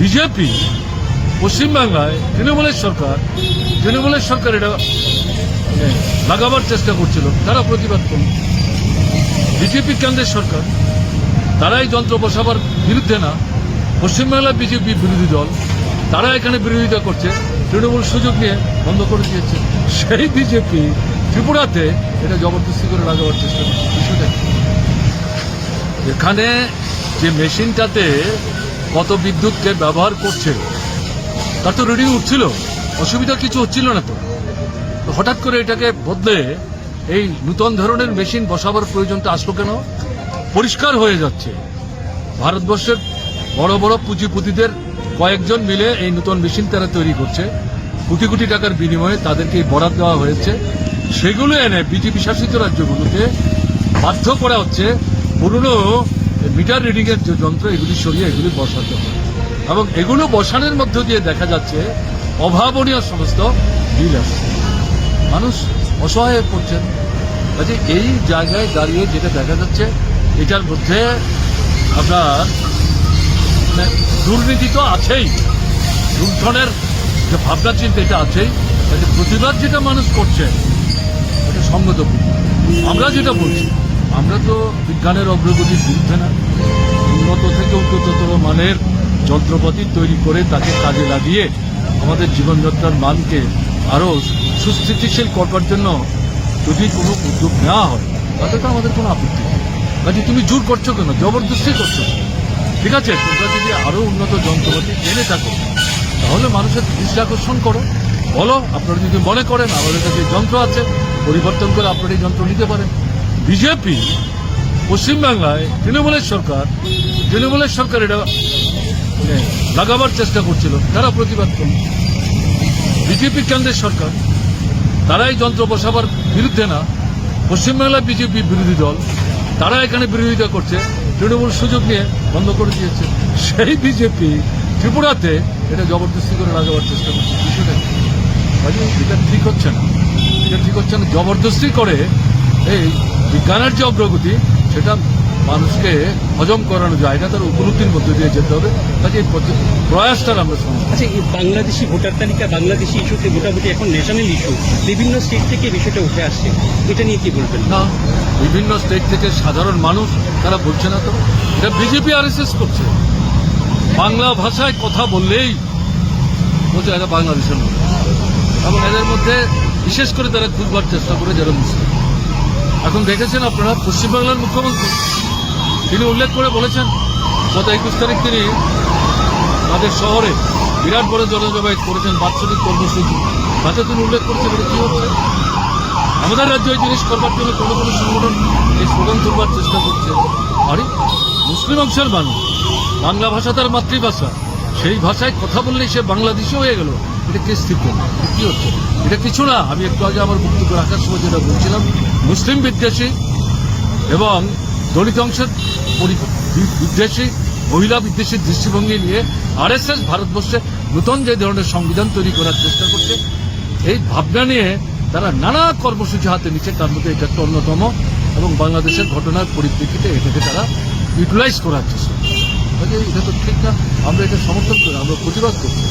BJP পশ্চিমবাংলায় তৃণমূলের সরকার তৃণমূলের সরকার এটা মানে লাগাবার চেষ্টা করছিল, তারা প্রতিবাদ করল। বিজেপি কেন্দ্রের সরকার, তারাই যন্ত্র বসাবার বিরুদ্ধে না পশ্চিমবাংলার বিজেপি বিরোধী দল, তারা এখানে বিরোধিতা করছে, তৃণমূল সুযোগ নিয়ে বন্ধ করে দিয়েছে। সেই বিজেপি ত্রিপুরাতে এটা জবরদস্তি করে লাগাবার চেষ্টা করছে। এখানে যে মেশিনটাতে কত বিদ্যুৎকে ব্যবহার করছে? তার তো রিডিং উঠছিল। অসুবিধা কিছু হচ্ছিল না তো। হঠাৎ করে এটাকে বদলে এই নূতন ধরনের মেশিন বসাবার প্রয়োজনটা আসলো কেন? পরিষ্কার হয়ে যাচ্ছে। ভারতবর্ষের বড় বড় পুঁজিপতিদের কয়েকজন মিলে এই নূতন মেশিন তারা তৈরি করছে। কোটি কোটি টাকার বিনিময়ে তাদেরকে বরাদ দেওয়া হয়েছে। সেগুলো এনে বিজেপি শাসিত রাজ্যগুলোকে বাধ্য করা হচ্ছে। পুরনো মিটার রিডিং এর যে যন্ত্র, এগুলি সরিয়ে এগুলি বসাতে হবে এবং এগুলো বসানোর মধ্য দিয়ে দেখা যাচ্ছে, অভাবনীয় সমস্ত বিল আসছে। মানুষ অসহায় হয়ে পড়ছেন। কাজে এই জায়গায় দাঁড়িয়ে যেটা দেখা যাচ্ছে, এটার মধ্যে আপনার মানে দুর্নীতি তো আছেই। লুণ্ঠনের যে ভাবনা চিন্তা, এটা আছেই। প্রতিবাদ যেটা মানুষ করছে, এটা সঙ্গত আমরা যেটা বলছি আমরা তো বিজ্ঞানের অগ্রগতির বিরুদ্ধে না। উন্নত থেকে উন্নততর মানের যন্ত্রপাতি তৈরি করে তাকে কাজে লাগিয়ে আমাদের জীবনযাত্রার মানকে আরও সুস্থিতিশীল করবার জন্য যদি কোনো উদ্যোগ নেওয়া হয়, তাতে তো আমাদের কোনো আপত্তি নেই। তুমি জোর করছ কেন? জবরদস্তি করছ? ঠিক আছে, তোমরা যদি আরও উন্নত যন্ত্রপাতি জেনে থাকো, তাহলে মানুষের দৃষ্টি আকর্ষণ করো। বলো, আপনারা যদি মনে করেন আমাদের কাছে যন্ত্র আছে, পরিবর্তন করে আপনারা এই যন্ত্র নিতে পারেন। বিজেপি পশ্চিমবাংলায় তৃণমূলের সরকার তৃণমূলের সরকার এটা মানে লাগাবার চেষ্টা করছিল, তারা প্রতিবাদ করল। বিজেপি কেন্দ্রের সরকার, তারাই যন্ত্র বসাবার বিরুদ্ধে না পশ্চিমবাংলার বিজেপি বিরোধী দল, তারা এখানে বিরোধিতা করছে, তৃণমূল সুযোগ নিয়ে বন্ধ করে দিয়েছে। সেই বিজেপি ত্রিপুরাতে এটা জবরদস্তি করে লাগাবার চেষ্টা করছে। বিষয়টা এটা ঠিক হচ্ছে না। এটা ঠিক হচ্ছে না, জবরদস্তি করে এই বিজ্ঞানের যে অগ্রগতি সেটা মানুষকে হজম করানো যায় না তার উপলব্ধির মধ্যে দিয়ে যেতে হবে। কাজে এই প্রয়াসটার আমরা সমর্থন আচ্ছা এই বাংলাদেশি ভোটার তালিকা বাংলাদেশি ইস্যুতে মোটামুটি এখন ন্যাশনাল ইস্যু বিভিন্ন স্টেট থেকে বিষয়টা উঠে আসছে। এটা নিয়ে কি বলবেন? না বিভিন্ন স্টেট থেকে সাধারণ মানুষ তারা বলছে না তো। এটা বিজেপি আর করছে। বাংলা ভাষায় কথা বললেই বলছে এরা বাংলাদেশের লোক এবং এদের মধ্যে বিশেষ করে তারা খুঁজবার চেষ্টা করে যারা মুসলিম। এখন দেখেছেন আপনারা, পশ্চিমবাংলার মুখ্যমন্ত্রী। তিনি উল্লেখ করে বলেছেন, গত একুশ তারিখ তিনি তাদের শহরে বিরাট বড় জনজমায়েত করেছেন বাৎসরিক কর্মসূচি। তাতে তিনি উল্লেখ করেছেন এটা কি হচ্ছে? আমাদের রাজ্য এই জিনিস করবার জন্য কোনো কোনো সংগঠন এই স্লোগান তুলবার চেষ্টা করছে। আরে, মুসলিম অংশের মানুষ বাংলা ভাষা তার মাতৃভাষা। সেই ভাষায় কথা বললেই সে বাংলাদেশি হয়ে গেল। এটা কে করল? কি হচ্ছে? এটা কিছু না। আমি একটু আগে আমার বক্তব্য রাখার সময় যেটা বলছিলাম মুসলিম বিদ্বেষী এবং দলিত অংশের বিদ্বেষী, মহিলা বিদ্বেষীর দৃষ্টিভঙ্গি নিয়ে আরএসএস ভারতবর্ষে নতুন যে ধরনের সংবিধান তৈরি করার চেষ্টা করছে, এই ভাবনা নিয়ে তারা নানা কর্মসূচি হাতে নিচ্ছে। তার মধ্যে এটা একটা অন্যতম এবং বাংলাদেশের ঘটনার পরিপ্রেক্ষিতে এটাকে তারা ইউটিলাইজ করার চেষ্টা করছে। এটা তো ঠিক না। আমরা এটা সমর্থন করি, আমরা প্রতিবাদ করছি।